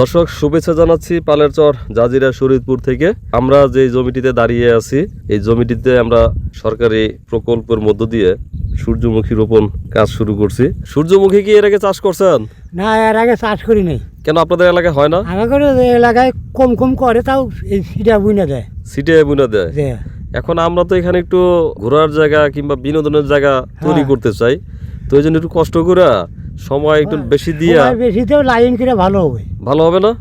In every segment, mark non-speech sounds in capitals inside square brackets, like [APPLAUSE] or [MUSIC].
দর্শক শুভেচ্ছা জানাচ্ছি পালেরচর জাজিরা শরীদপুর থেকে। আমরা যে জমিটিতে দাঁড়িয়ে আছি এই জমিটিতে আমরা সরকারি প্রকল্পের মধ্য দিয়ে সূর্যমুখী রোপণ কাজ শুরু করছি। সূর্যমুখী কি এর আগে চাষ করছেন? না এর আগে চাষ করি নাই। কেন আপনাদের এলাকায় হয় না? আমাদের এলাকায় কম কম করে তাও এই সিটা বুনে দেয়। সিটে বুনে দেয়? এখন আমরা তো এখানে একটু ঘোরার জায়গা কিংবা বিনোদনের জায়গা তৈরি হ্যাঁ। করতে চাই তো এই জন্য একটু কষ্ট করে সময় একটু বেশি দিয়া বেশি লাইন করে ভালো হবে। ভালো হবে না?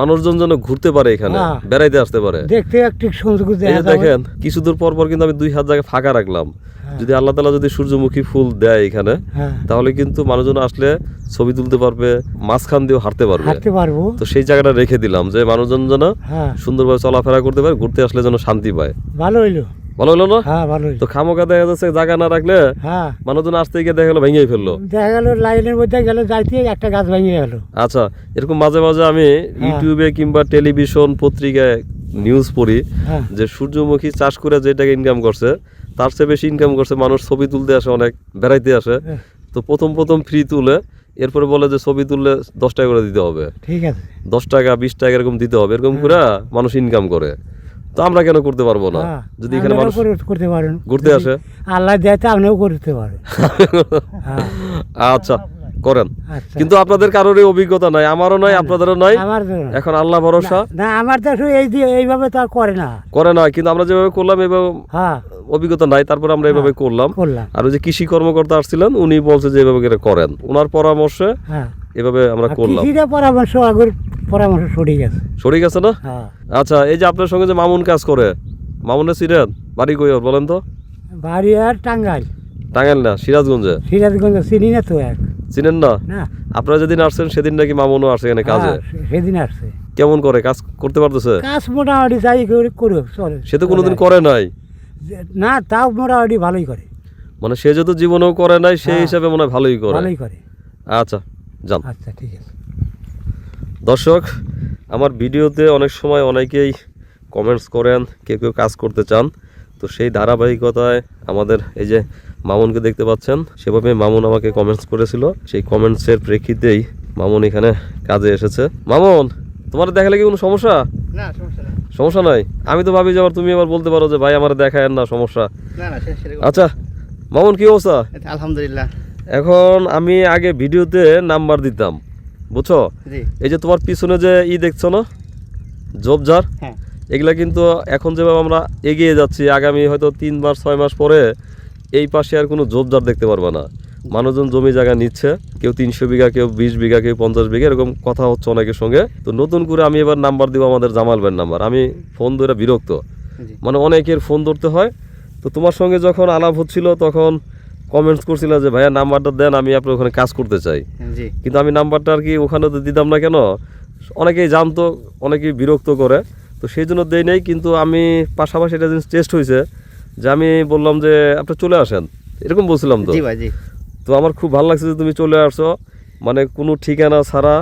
মানুষজন যেন ঘুরতে পারে এখানে হ্যাঁ। বেড়াইতে আসতে পারে। দেখতে একটু সুন্দর। দেখেন কিছু দূর পর পর কিন্তু আমি দুই হাত জায়গায় ফাঁকা রাখলাম। হ্যাঁ। যদি আল্লাহ তালা যদি সূর্যমুখী ফুল দেয় এখানে হ্যাঁ। তাহলে কিন্তু মানুষজন আসলে ছবি তুলতে পারবে মাঝখান দিয়েও হাঁটতে পারবে। হাঁটতে পারব। তো সেই জায়গাটা রেখে দিলাম যে মানুষজন যেন হ্যাঁ। সুন্দরভাবে চলাফেরা করতে পারে ঘুরতে আসলে যেন শান্তি পায়। ভালো হইল। ভালো হলো না? হ্যাঁ ভালো তো খামোকা দেখা যাচ্ছে জায়গা না রাখলে হ্যাঁ। মানুষজন আসতে গিয়ে দেখা গেলো ভেঙেই ফেলল। দেখা গেল লাইনের মধ্যে গেল যাইতে একটা গাছ ভেঙে গেল। আচ্ছা এরকম মাঝে মাঝে আমি ইউটিউবে কিংবা টেলিভিশন পত্রিকায় নিউজ পড়ি হ্যাঁ। যে সূর্যমুখী চাষ করে যে টাকা ইনকাম করছে তার চেয়ে বেশি ইনকাম করছে মানুষ ছবি তুলতে আসে অনেক বেড়াইতে আসে। হ্যাঁ, তো প্রথম প্রথম ফ্রি তুলে এরপরে বলে যে ছবি তুললে দশ টাকা করে দিতে হবে। ঠিক আছে। দশ টাকা বিশ টাকা এরকম দিতে হবে এরকম করে মানুষ ইনকাম করে। তো আমরা কেন করতে পারব না? হ্যাঁ, যদি এখানে মানুষ করতে পারেন। ঘুরতে আসে? আল্লাহ দেয় আপনিও করতে পারেন [LAUGHS] হ্যাঁ। আচ্ছা করেন। আচ্ছা। কিন্তু আপনাদের কারোরই অভিজ্ঞতা নাই আমারও নাই আপনাদেরও নাই। এখন আল্লাহ ভরসা? না আমার তো এই এইভাবে তো করে না। করে না কিন্তু আমরা যেভাবে করলাম এভাবে হ্যাঁ। অভিজ্ঞতা নাই তারপরে আমরা এভাবে করলাম। আর ওই যে কৃষি কর্মকর্তা আসছিলেন উনি বলছে যে এভাবে করেন। ওনার পরামর্শে এভাবে আমরা করলাম। কৃষিটা পরামর্শ আগের পরামর্শ সঠিক আছে। সরে গেছে না? হ্যাঁ। আচ্ছা এই যে আপনার সঙ্গে যে মামুন কাজ করে মামুনের সিরেন বাড়ি কই ওর বলেন তো? বাড়ি আর টাঙ্গাইল। টাঙ্গাইল না সিরাজগঞ্জে? সিরাজগঞ্জ চিনি না তো এক। চিনেন না? না। আপনারা যেদিন আসছেন সেদিন নাকি মামুনও আসে এখানে কাজে। হ্যাঁ, সেদিন আসছে। কেমন করে? কাজ করতে পারতেছে? কাজ মোটামুটি যাই করে করুক চলে। সে তো কোনোদিন করে নাই। না তাও মোটামুটি ভালোই করে। মানে সে যেহেতু জীবনেও করে নাই সেই হ্যাঁ। হিসাবে মনে হয় ভালোই করে। ভালোই করে। আচ্ছা। যান। আচ্ছা ঠিক আছে। দর্শক আমার ভিডিওতে অনেক সময় অনেকেই কমেন্টস করেন কেউ কেউ কাজ করতে চান। তো সেই ধারাবাহিকতায় আমাদের এই যে মামুনকে দেখতে পাচ্ছেন সেভাবে মামুন আমাকে কমেন্টস করেছিল। সেই কমেন্টসের প্রেক্ষিতেই মামুন এখানে কাজে এসেছে। মামুন তোমার দেখালে কি কোনো সমস্যা? সমস্যা নেই। নাই? আমি তো ভাবি যে আবার তুমি আবার বলতে পারো যে ভাই আমার দেখায় না সমস্যা। আচ্ছা মামুন কি অবস্থা? আলহামদুলিল্লাহ। এখন আমি আগে ভিডিওতে নাম্বার দিতাম বুঝছ? এই যে তোমার পিছনে যে ই দেখছ না? জবজার? হ্যাঁ। এগুলা কিন্তু এখন যেভাবে আমরা এগিয়ে যাচ্ছি আগামী হয়তো তিন মাস ছয় মাস পরে এই পাশে আর কোনো জবজার দেখতে পারবে না। মানুষজন জমি জায়গা নিচ্ছে কেউ তিনশো বিঘা কেউ বিশ বিঘা কেউ পঞ্চাশ বিঘা এরকম কথা হচ্ছে অনেকের সঙ্গে। তো নতুন করে আমি এবার নাম্বার দিব আমাদের জামাল ভাইয়ের নাম্বার। আমি ফোন ধরে বিরক্ত। মানে অনেকের ফোন ধরতে হয়। তো তোমার সঙ্গে যখন আলাপ হচ্ছিল তখন কমেন্টস করছিল যে ভাইয়া নাম্বারটা দেন আমি আপনার ওখানে কাজ করতে চাই। কিন্তু আমি নাম্বারটা আর কি ওখানে তো দিতাম না কেন? অনেকেই জানতো অনেকেই বিরক্ত করে। তো সেই জন্য দেই নাই কিন্তু আমি পাশাপাশি একটা জিনিস টেস্ট হয়েছে যে আমি বললাম যে আপনি চলে আসেন। এরকম বলছিলাম তো। তো আমার খুব ভালো লাগছে যে তুমি চলে আসছো। মানে কোনো ঠিকানা ছাড়া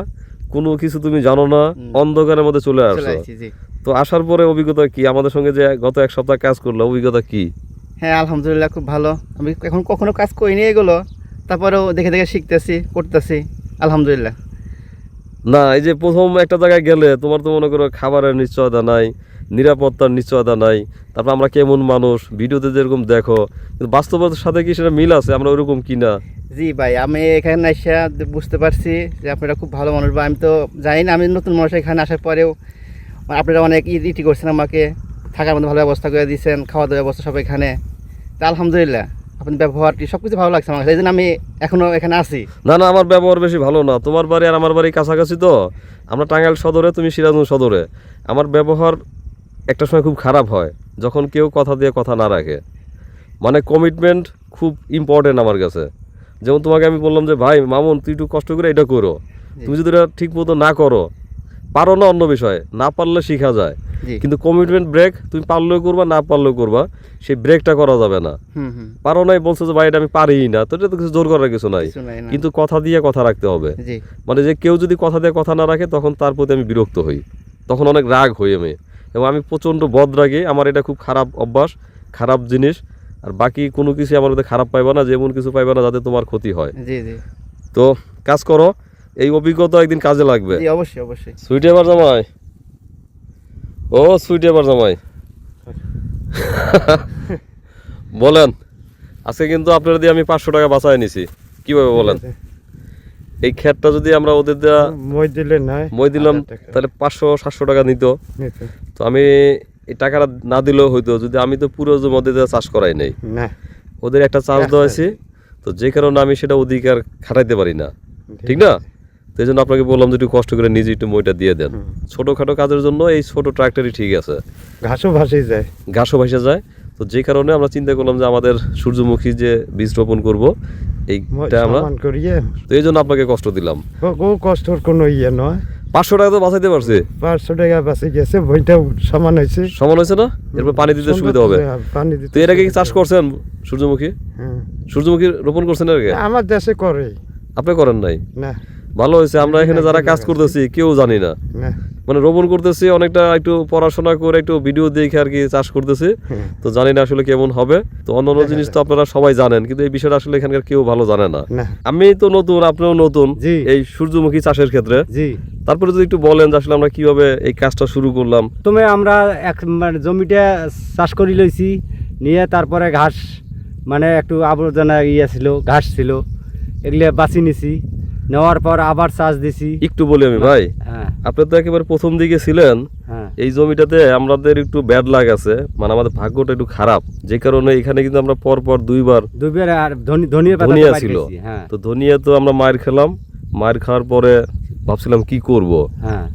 কোনো কিছু তুমি জানো না অন্ধকারের মধ্যে চলে চলে আসছো। তো আসার পরে অভিজ্ঞতা কি? আমাদের সঙ্গে যে গত এক সপ্তাহ কাজ করল অভিজ্ঞতা কি? হ্যাঁ আলহামদুলিল্লাহ খুব ভালো। আমি এখন কখনো কাজ করিনি এগুলো তারপরেও দেখে দেখে শিখতেছি করতেছি আলহামদুলিল্লাহ। না এই যে প্রথম একটা জায়গায় গেলে তোমার তো মনে করো খাবারের নিশ্চয়তা নাই নিরাপত্তার নিশ্চয়তা নাই তারপর আমরা কেমন মানুষ ভিডিওতে যেরকম দেখো কিন্তু বাস্তবতার সাথে কি সেটা মিল আছে? আমরা ওরকম কি না জি ভাই আমি এখানে এসে বুঝতে পারছি যে আপনারা খুব ভালো মানুষ বা আমি তো জানি না আমি নতুন মানুষ এখানে আসার পরেও আপনারা অনেক ইটি করছেন আমাকে। থাকার মধ্যে ভালো ব্যবস্থা করে দিয়েছেন খাওয়া দাওয়ার ব্যবস্থা সব এখানে। তা আলহামদুলিল্লাহ আপনার ব্যবহারটি সব কিছু ভালো লাগছে আমার কাছে? এই জন্য আমি এখনও এখানে আছি। না না আমার ব্যবহার বেশি ভালো না। তোমার বাড়ি আর আমার বাড়ি কাছাকাছি তো? আমরা টাঙ্গাইল সদরে তুমি সিরাজগঞ্জ সদরে। আমার ব্যবহার একটা সময় খুব খারাপ হয় যখন কেউ কথা দিয়ে কথা না রাখে। মানে কমিটমেন্ট খুব ইম্পর্টেন্ট আমার কাছে। যেমন তোমাকে আমি বললাম যে ভাই মামুন তুই একটু কষ্ট করে এটা করো। তুমি যদি এটা ঠিক মতো না করো পারো না অন্য বিষয় না পারলে শিখা যায়। কিন্তু কমিটমেন্ট ব্রেক তুমি পারলেও করবা না পারলেও করবা সেই ব্রেকটা করা যাবে না। পারো নাই বলছো যে ভাই এটা আমি পারিই না। তো এটা তো কিছু জোর করার কিছু নাই। কিন্তু কথা দিয়ে কথা রাখতে হবে। মানে যে কেউ যদি কথা দিয়ে কথা না রাখে তখন তার প্রতি আমি বিরক্ত হই। তখন অনেক রাগ হই আমি। এবং আমি প্রচণ্ড বদ রাগি আমার এটা খুব খারাপ অভ্যাস খারাপ জিনিস। আর বাকি কোনো কিছু আমার মধ্যে খারাপ পাইবা না যেমন কিছু পাইবা না যাতে তোমার ক্ষতি হয়। তো কাজ করো। এই অভিজ্ঞতা একদিন কাজে লাগবে। অবশ্যই অবশ্যই। সুইটে এবার জামাই। ও সুইটে এবার জামাই। [LAUGHS] বলেন আজকে কিন্তু আপনারা দিয়ে আমি পাঁচশো টাকা বাঁচায় নিছি। কীভাবে বলেন? এই ক্ষেতটা যদি আমরা ওদের দেওয়া মই দিলে নাই মই দিলাম তাহলে পাঁচশো সাতশো টাকা নিত। তো আমি এই টাকাটা না দিলেও হইতো যদি আমি তো পুরো মধ্যে চাষ করাই নাই। ওদের একটা চার্জ দেওয়া হয়েছে তো যে কারণে আমি সেটা অধিকার খাটাইতে পারি না। ঠিক না? তো এই জন্য আপনাকে বললাম যে একটু কষ্ট করে নিজে একটু মইটা দিয়ে দেন। ছোটোখাটো কাজের জন্য এই ছোট ট্রাক্টরই ঠিক আছে। ঘাসও ভাসে যায়। ঘাসও ভাসে যায়। তো যে কারণে আমরা চিন্তা করলাম যে আমাদের সূর্যমুখী যে বীজ রোপণ করব এইটা আমরা তো এই জন্য আপনাকে কষ্ট দিলাম। কষ্টর কোনো ইয়ে নয়। পাঁচশো টাকা তো বাঁচাইতে পারছে। পাঁচশো টাকা বাঁচে গেছে বইটাও সমান হয়েছে। সমান হয়েছে না? এরপর পানি দিতে সুবিধা হবে। পানি দিতে তো এর আগে কি চাষ করছেন সূর্যমুখী? সূর্যমুখী রোপণ করছেন এর আগে? আমার দেশে করে। আপনি করেন নাই? না। ভালো হয়েছে আমরা এখানে যারা কাজ করতেছি কেউ জানি না। মানে রোপণ করতেছি অনেকটা একটু পড়াশোনা করে একটু ভিডিও দেখে আর কি চাষ করতেছি। তো জানি না আসলে কেমন হবে। তো অন্য অন্য জিনিস তো আপনারা সবাই জানেন কিন্তু এই বিষয়টা আসলে এখানকার কেউ ভালো জানে না। আমি তো নতুন আপনিও নতুন এই সূর্যমুখী চাষের ক্ষেত্রে। তারপরে যদি একটু বলেন যে আসলে আমরা কীভাবে এই কাজটা শুরু করলাম। প্রথমে আমরা এক মানে জমিটা চাষ করি লইছি নিয়ে তারপরে ঘাস মানে একটু আবর্জনা ইয়ে ছিল ঘাস ছিল এগুলো বাছি নিছি। নেওয়ার পর আবার চাষ দিছি। একটু বলি আমি ভাই। হ্যাঁ। আপনি তো একেবারে প্রথম দিকে ছিলেন। হ্যাঁ। এই জমিটাতে আমাদের একটু ব্যাড লাগ আছে। মানে আমাদের ভাগ্যটা একটু খারাপ। যে কারণে এখানে কিন্তু আমরা পর পর দুইবার দুইবার আর ধনিয়া ধনিয়া ছিল। হ্যাঁ। তো ধনিয়া তো আমরা মায়ের খেলাম। মায়ের খাওয়ার পরে ভাবছিলাম কি করব।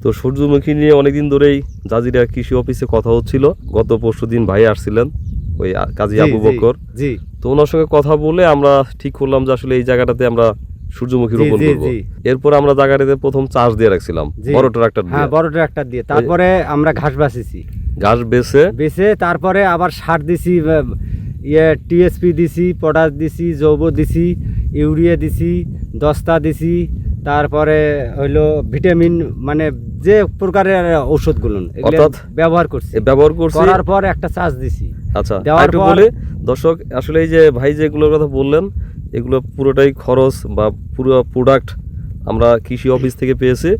তো সূর্যমুখী নিয়ে অনেকদিন ধরেই জাজিরা কৃষি অফিসে কথা হচ্ছিল। গত পরশু দিন ভাই আসছিলেন ওই কাজী আবু বকর। জি। তো ওনার সঙ্গে কথা বলে আমরা ঠিক করলাম যে আসলে এই জায়গাটাতে আমরা সূর্যমুখী রোপণ করব। এরপর আমরা জায়গাটাতে প্রথম চাষ দিয়ে রাখছিলাম বড় ট্রাক্টর দিয়ে। হ্যাঁ বড় ট্রাক্টর দিয়ে। তারপরে আমরা ঘাস বাছিছি। ঘাস বেছে? বেছে তারপরে আবার সার দিছি ইয়ে টিএসপি দিছি পটাশ দিছি জৈব দিছি ইউরিয়া দিছি দস্তা দিছি তারপরে হইল ভিটামিন মানে যে প্রকারের ওষুধগুলো এগুলো অর্থাৎ ব্যবহার করছি। ব্যবহার করছি? করার পর একটা চাষ দিছি। আচ্ছা একটু বলি দর্শক আসলে এই যে ভাই যেগুলোর কথা বললেন এগুলো পুরোটাই খরচ বা পুরো প্রোডাক্ট আমরা কৃষি অফিস থেকে পেয়েছি।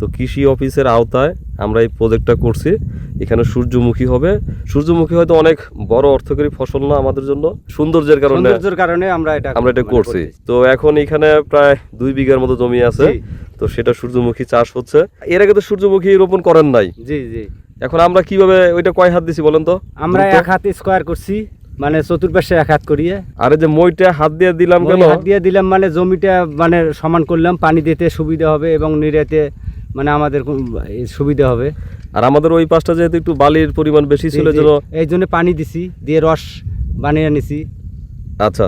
তো কৃষি অফিসের আওতায় আমরা এই প্রজেক্টটা করছি। এখানে সূর্যমুখী হবে। সূর্যমুখী হয়তো অনেক বড় অর্থকরী ফসল না আমাদের জন্য। সৌন্দর্যের কারণে সৌন্দর্যের কারণে আমরা এটা আমরা এটা মানে করছি। তো এখন এখানে প্রায় দুই বিঘার মতো জমি আছে। তো সেটা সূর্যমুখী চাষ হচ্ছে। এর আগে তো সূর্যমুখী রোপণ করেন নাই। জি জি। এখন আমরা কীভাবে ওইটা কয় হাত দিছি বলেন তো? আমরা এক হাত স্কোয়ার করছি। মানে চতুর্পাশে এক হাত করিয়ে। আরে যে মইটা হাত দিয়ে দিলাম কেন? হাত দিয়ে দিলাম মানে জমিটা মানে সমান করলাম পানি দিতে সুবিধা হবে এবং নিরাতে মানে আমাদের সুবিধা হবে। আর আমাদের ওই পাশটা যেহেতু একটু বালির পরিমাণ বেশি ছিল এই জন্য পানি দিছি দিয়ে রস বানিয়ে নিছি। আচ্ছা।